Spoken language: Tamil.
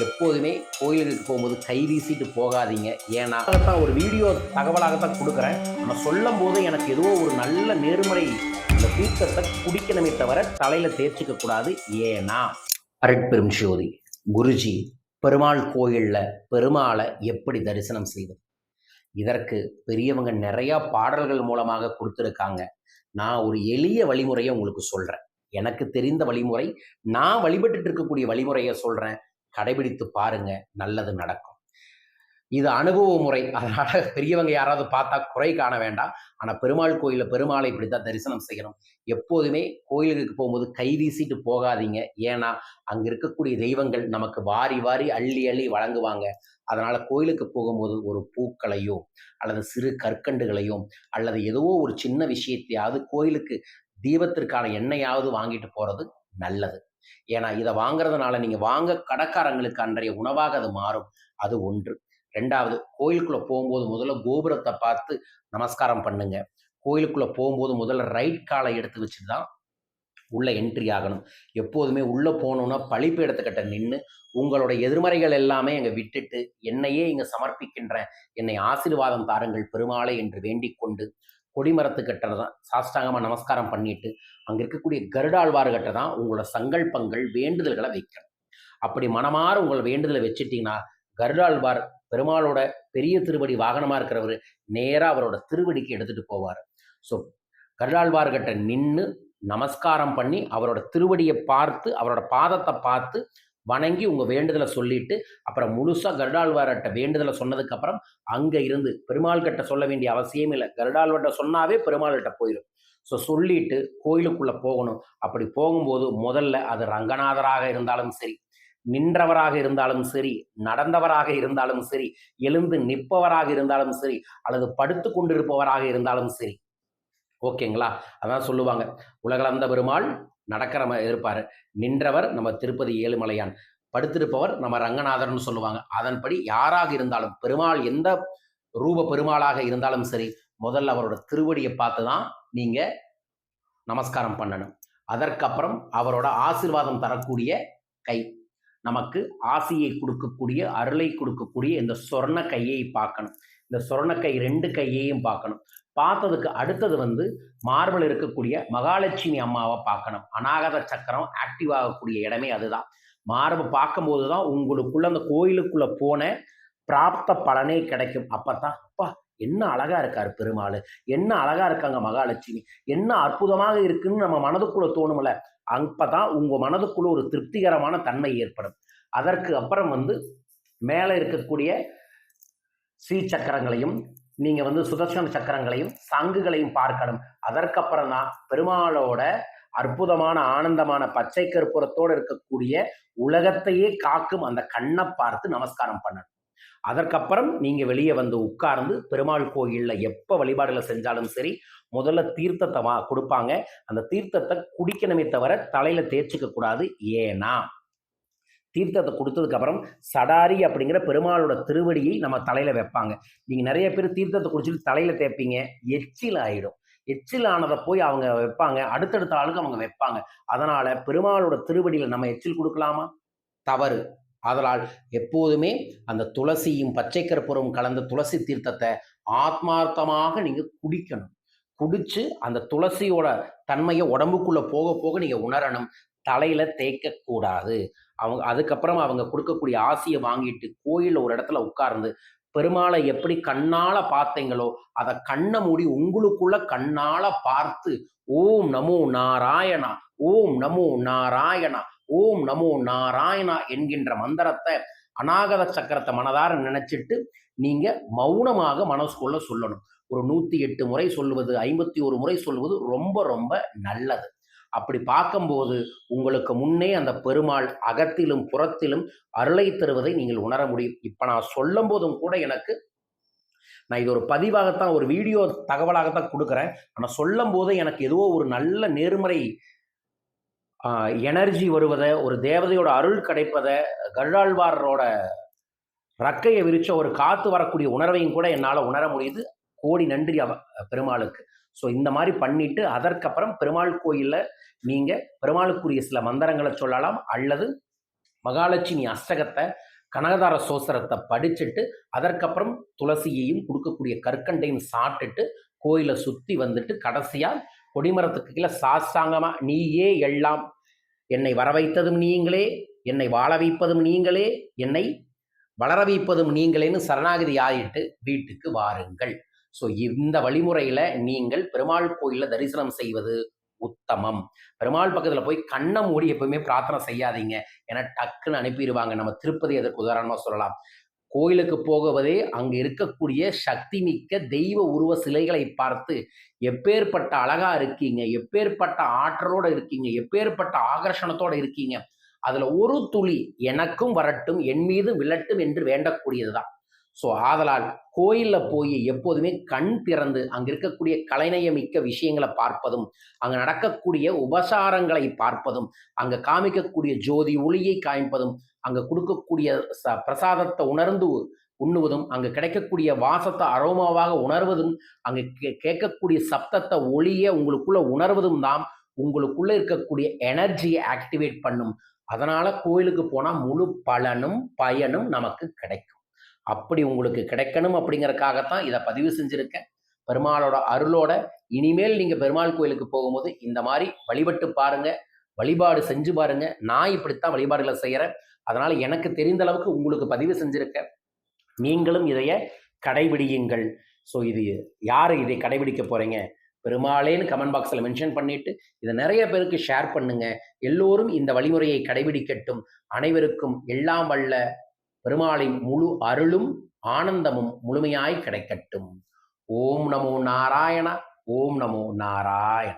எப்போதுமே கோயிலுக்கு போகும்போது கை வீசிட்டு போகாதீங்க. ஏன்னா தான் ஒரு வீடியோ தகவலாகத்தான் கொடுக்குறேன். நம்ம சொல்லும் போது எனக்கு ஏதோ ஒரு நல்ல நேர்மறை அந்த தீர்த்தத்தை குடிக்கணுமே தவிர தலையில் தேர்ச்சிக்க கூடாது. ஏன்னா அருட்பெரும் ஜோதி குருஜி பெருமாள் கோயிலில் பெருமாளை எப்படி தரிசனம் செய்வது இதற்கு பெரியவங்க நிறையா பாடல்கள் மூலமாக கொடுத்துருக்காங்க. நான் ஒரு எளிய வழிமுறையை உங்களுக்கு சொல்கிறேன் எனக்கு தெரிந்த வழிமுறை நான் வழிபட்டு இருக்கக்கூடிய வழிமுறையை சொல்கிறேன் கடைபிடித்து பாருங்க நல்லது நடக்கும். இது அனுபவ முறை. அதனால பெரியவங்க யாராவது பார்த்தா குறை காண வேண்டாம். ஆனால் பெருமாள் கோயிலில் பெருமாளை இப்படித்தான் தரிசனம் செய்யணும். எப்போதுமே கோயிலுக்கு போகும்போது கை வீசிட்டு போகாதீங்க. ஏன்னா அங்கே இருக்கக்கூடிய தெய்வங்கள் நமக்கு வாரி வாரி அள்ளி அள்ளி வழங்குவாங்க. அதனால கோயிலுக்கு போகும்போது ஒரு பூக்களையோ அல்லது சிறு கற்கண்டுகளையோ அல்லது ஏதோ ஒரு சின்ன விஷயத்தையாவது கோயிலுக்கு தீபத்திற்கான எண்ணெயாவது வாங்கிட்டு போறது நல்லது. ஏன்னா இதை வாங்குறதுனால நீங்க வாங்க கடைக்காரங்களுக்கு அன்றைய உணவாக அது மாறும். அது ஒன்று. ரெண்டாவது கோயிலுக்குள்ள போகும்போது முதல்ல கோபுரத்தை பார்த்து நமஸ்காரம் பண்ணுங்க. கோயிலுக்குள்ள போகும்போது முதல்ல ரைட் காலை எடுத்து வச்சுட்டு தான் உள்ள என்ட்ரி ஆகணும். எப்போதுமே உள்ள போகணுன்னா பழிப்பீடத்துக்கிட்ட நின்று உங்களோட எதிர்மறைகள் எல்லாமே அங்கே விட்டுட்டு என்னையே இங்கே சமர்ப்பிக்கின்றேன் என்னை ஆசீர்வாதம் தாருங்கள் பெருமாளை என்று வேண்டிக் கொண்டு கொடிமரத்துக்கிட்ட தான். சாஷ்டாங்கமாக நமஸ்காரம் பண்ணிட்டு அங்கே இருக்கக்கூடிய கருடாழ்வார்கிட்ட தான் உங்களோட சங்கல்பங்கள் வேண்டுதல்களை வைக்கணும். அப்படி மனமாற உங்கள் வேண்டுதலை வச்சுட்டிங்கன்னா கருடாழ்வார் பெருமாளோட பெரிய திருவடி வாகனமாக இருக்கிறவர் நேராக அவரோட திருவடிக்கு எடுத்துகிட்டு போவார். ஸோ கருடாழ்வார்கிட்ட நின்று நமஸ்காரம் பண்ணி அவரோட திருவடியை பார்த்து அவரோட பாதத்தை பார்த்து வணங்கி உங்கள் வேண்டுதலை சொல்லிட்டு அப்புறம் முழுசாக கருடாழ்வார்கிட்ட வேண்டுதலை சொன்னதுக்கப்புறம் அங்கே இருந்து பெருமாள் கிட்ட சொல்ல வேண்டிய அவசியம் இல்லை. கருடாழ்வார்கிட்ட சொன்னாவே பெருமாள்கிட்ட போயிடும் ஸோ சொல்லிட்டு கோயிலுக்குள்ளே போகணும். அப்படி போகும்போது முதல்ல அது ரங்கநாதராக இருந்தாலும் சரி நின்றவராக இருந்தாலும் சரி நடந்தவராக இருந்தாலும் சரி எழுந்து நிற்பவராக இருந்தாலும் சரி அல்லது படுத்து கொண்டிருப்பவராக இருந்தாலும் சரி. ஓகேங்களா? அதான் சொல்லுவாங்க. உலகளந்த பெருமாள் நடக்கிற மாதிரி இருப்பார். நின்றவர் நம்ம திருப்பதி ஏழுமலையான். படுத்திருப்பவர் நம்ம ரங்கநாதர்னு சொல்லுவாங்க. அதன்படி யாராக இருந்தாலும் பெருமாள் எந்த ரூப பெருமாளாக இருந்தாலும் சரி முதல்ல அவரோட திருவடியை பார்த்து தான் நீங்கள் நமஸ்காரம் பண்ணணும். அதற்கப்புறம் அவரோட ஆசிர்வாதம் தரக்கூடிய கை. நமக்கு ஆசையை கொடுக்கக்கூடிய அருளை கொடுக்கக்கூடிய இந்த சொர்ண கையை பார்க்கணும். இந்த சொர்ண கை ரெண்டு கையையும் பார்க்கணும். பார்த்ததுக்கு அடுத்தது வந்து மார்பிள் இருக்கக்கூடிய மகாலட்சுமி அம்மாவை பார்க்கணும். அநாகத சக்கரம் ஆக்டிவ் ஆகக்கூடிய இடமே அதுதான். மார்பு பார்க்கும்போது தான் உங்களுக்குள்ள அந்த கோயிலுக்குள்ள போன பிராப்த பலனே கிடைக்கும். அப்பத்தான் அப்பா என்ன அழகா இருக்காரு பெருமாள். என்ன அழகா இருக்காங்க மகாலட்சுமி. என்ன அற்புதமாக இருக்குன்னு நம்ம மனதுக்குள்ள தோணும்ல. அப்பதான் உங்க மனதுக்குள்ள ஒரு திருப்திகரமான தன்மை ஏற்படும். அதற்கு அப்புறம் வந்து மேலே இருக்கக்கூடிய ஸ்ரீ சக்கரங்களையும் நீங்க வந்து சுதர்சன சக்கரங்களையும் சங்குகளையும் பார்க்கணும். அதற்கப்புறம் தான் பெருமாளோட அற்புதமான ஆனந்தமான பச்சை கற்பூரத்தோடு இருக்கக்கூடிய உலகத்தையே காக்கும் அந்த கண்ணை பார்த்து நமஸ்காரம் பண்ணணும். அதற்கப்புறம் நீங்க வெளியே வந்து உட்கார்ந்து பெருமாள் கோயிலில் எப்ப வழிபாடுகளை செஞ்சாலும் சரி முதல்ல தீர்த்தத்தை வா கொடுப்பாங்க. அந்த தீர்த்தத்தை குடிக்கணுமே தவிர தலையில தேய்ச்சிக்க கூடாது. ஏன்னா தீர்த்தத்தை கொடுத்ததுக்கப்புறம் சடாரி அப்படிங்கிற பெருமாளோட திருவடியை நம்ம தலையில் வைப்பாங்க. நீங்கள் நிறைய பேர் தீர்த்தத்தை குடிச்சிட்டு தலையில் தேய்ப்பீங்க எச்சில் ஆகிடும் எச்சில் ஆனதை போய் அவங்க வைப்பாங்க அடுத்தடுத்த ஆளுக்கு அவங்க வைப்பாங்க. அதனால் பெருமாளோட திருவடியில் நம்ம எச்சில் கொடுக்கலாமா? தவறு. அதனால் எப்போதுமே அந்த துளசியும் பச்சை கற்பூரம் கலந்த துளசி தீர்த்தத்தை ஆத்மார்த்தமாக நீங்கள் குடிக்கணும். குடிச்சு அந்த துளசியோட தன்மையை உடம்புக்குள்ளே போக போக நீங்கள் உணரணும். தலையில தேய்க்கக்கூடாது. அவங்க அதுக்கப்புறம் அவங்க கொடுக்கக்கூடிய ஆசையை வாங்கிட்டு கோயிலில் ஒரு இடத்துல உட்கார்ந்து பெருமாளை எப்படி கண்ணால பார்த்தீங்களோ அதை கண்ணை மூடி உங்களுக்குள்ள கண்ணால பார்த்து ஓம் நமோ நாராயணா ஓம் நமோ நாராயணா ஓம் நமோ நாராயணா என்கின்ற மந்திரத்தை அநாகத சக்கரத்தை மனதார நினைச்சிட்டு நீங்க மௌனமாக மனசுக்குள்ள சொல்லணும். ஒரு நூத்தி எட்டு முறை சொல்லுவது ஐம்பத்தி ஒரு முறை சொல்லுவது ரொம்ப ரொம்ப நல்லது. அப்படி பார்க்கும்போது உங்களுக்கு முன்னே அந்த பெருமாள் அகத்திலும் புறத்திலும் அருளை தருவதை நீங்கள் உணர முடியும். இப்போ நான் சொல்லும் போதும் கூட எனக்கு நான் இது ஒரு பதிவாகத்தான் ஒரு வீடியோ தகவலாகத்தான் கொடுக்குறேன். ஆனால் சொல்லும் போது எனக்கு ஏதோ ஒரு நல்ல நேர்மறை எனர்ஜி வருவதை ஒரு தேவதையோட அருள் கிடைப்பதை கருடாழ்வாரோட ரக்கையை விரிச்ச ஒரு காத்து வரக்கூடிய உணர்வையும் கூட என்னால் உணர முடியுது. கோடி நன்றி அவ பெருமாளுக்கு. ஸோ இந்த மாதிரி பண்ணிட்டு அதற்கப்புறம் பெருமாள் கோயிலில் நீங்கள் பெருமாளுக்குரிய சில மந்திரங்களை சொல்லலாம். அல்லது மகாலட்சுமி அஷ்டகத்தை கனகதார சோசரத்தை படிச்சுட்டு அதற்கப்புறம் துளசியையும் கொடுக்கக்கூடிய கற்கண்டையும் சாப்பிட்டுட்டு கோயிலை சுற்றி வந்துட்டு கடைசியாக கொடிமரத்துக்கு கீழே சாஸ்தாங்கமாக நீயே எல்லாம் என்னை வர வைத்ததும் நீங்களே என்னை வாழ வைப்பதும் நீங்களே என்னை வளர வைப்பதும் நீங்களேன்னு சரணாகதி ஆயிட்டு வீட்டுக்கு வாருங்கள். ஸோ இந்த வழிமுறையில் நீங்கள் பெருமாள் கோயிலில் தரிசனம் செய்வது உத்தமம். பெருமாள் பக்கத்தில் போய் கண்ணை மூடி எப்பவுமே பிரார்த்தனை செய்யாதீங்க. ஏன்னா டக்குன்னு அனுப்பிடுவாங்க. நம்ம திருப்பதி அதற்கு உதாரணமாக சொல்லலாம். கோயிலுக்கு போகுவதே அங்கே இருக்கக்கூடிய சக்தி மிக்க தெய்வ உருவ சிலைகளை பார்த்து எப்பேற்பட்ட அழகா இருக்கீங்க எப்பேற்பட்ட ஆற்றலோட இருக்கீங்க எப்பேற்பட்ட ஆகர்ஷணத்தோட இருக்கீங்க அதுல ஒரு துளி எனக்கும் வரட்டும் என் மீது விழட்டும் என்று வேண்டக்கூடியதுதான். ஸோ ஆதலால் கோயிலில் போய் எப்போதுமே கண் திறந்து அங்கே இருக்கக்கூடிய கலைநயமிக்க விஷயங்களை பார்ப்பதும் அங்கே நடக்கக்கூடிய உபசாரங்களை பார்ப்பதும் அங்கே காமிக்கக்கூடிய ஜோதி ஒளியை காமிப்பதும் அங்கே கொடுக்கக்கூடிய ச பிரசாதத்தை உணர்ந்து உண்ணுவதும் அங்கே கிடைக்கக்கூடிய வாசத்தை அரோமாவாக உணர்வதும் அங்கே கே கேட்கக்கூடிய சப்தத்தை ஒளியை உங்களுக்குள்ள உணர்வதும் தான் உங்களுக்குள்ளே இருக்கக்கூடிய எனர்ஜியை ஆக்டிவேட் பண்ணும். அதனால் கோயிலுக்கு போனால் முழு பலனும் பயனும் நமக்கு கிடைக்கும். அப்படி உங்களுக்கு கிடைக்கணும் அப்படிங்கறக்காகத்தான் இதை பதிவு செஞ்சுருக்கேன். பெருமாளோட அருளோட இனிமேல் நீங்கள் பெருமாள் கோயிலுக்கு போகும்போது இந்த மாதிரி வழிபட்டு பாருங்க வழிபாடு செஞ்சு பாருங்க. நான் இப்படித்தான் வழிபாடுகளை செய்கிறேன் அதனால் எனக்கு தெரிந்த அளவுக்கு உங்களுக்கு பதிவு செஞ்சுருக்கேன். நீங்களும் இதைய கடைபிடியுங்கள். ஸோ இது யார் இதை கடைபிடிக்க போகிறீங்க பெருமாளேன்னு கமெண்ட் பாக்ஸில் மென்ஷன் பண்ணிட்டு இதை நிறைய பேருக்கு ஷேர் பண்ணுங்க. எல்லோரும் இந்த வழிமுறையை கடைபிடிக்கட்டும். அனைவருக்கும் எல்லாம் வல்ல. பெருமாளின் முழு அருளும் ஆனந்தமும் முழுமையாய் கிடைக்கட்டும். ஓம் நமோ நாராயண ஓம் நமோ நாராயண.